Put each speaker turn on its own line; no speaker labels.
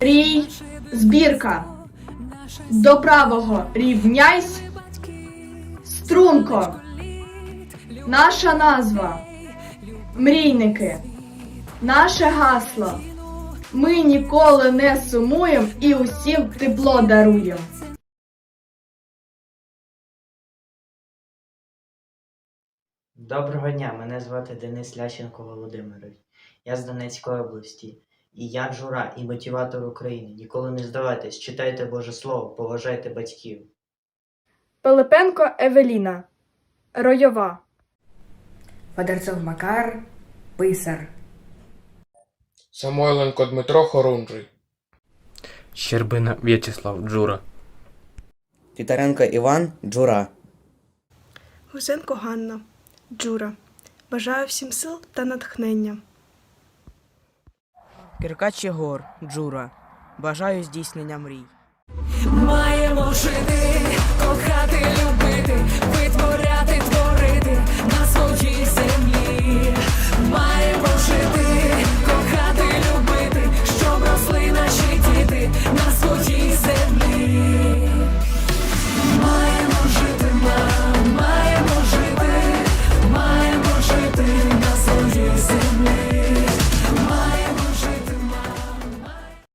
Рій, збірка. До правого рівняйсь. Струнко. Наша назва. Мрійники. Наше гасло. Ми ніколи не сумуємо і усім тепло даруємо.
Доброго дня, мене звати Денис Лященко Володимирович. Я з Донецької області. І я Джура і мотиватор України. Ніколи не здавайтесь, читайте Боже Слово, поважайте батьків.
Пилипенко Евеліна. Ройова.
Федорцов Макар, писар.
Самойленко Дмитро Хорунжий.
Щербина В'ячеслав Джура.
Титаренко Іван Джура.
Гусенко Ганна, Джура. Бажаю всім сил та натхнення.
Киркач Єгор, Джура. Бажаю здійснення мрій.
Маємо жити, кохати,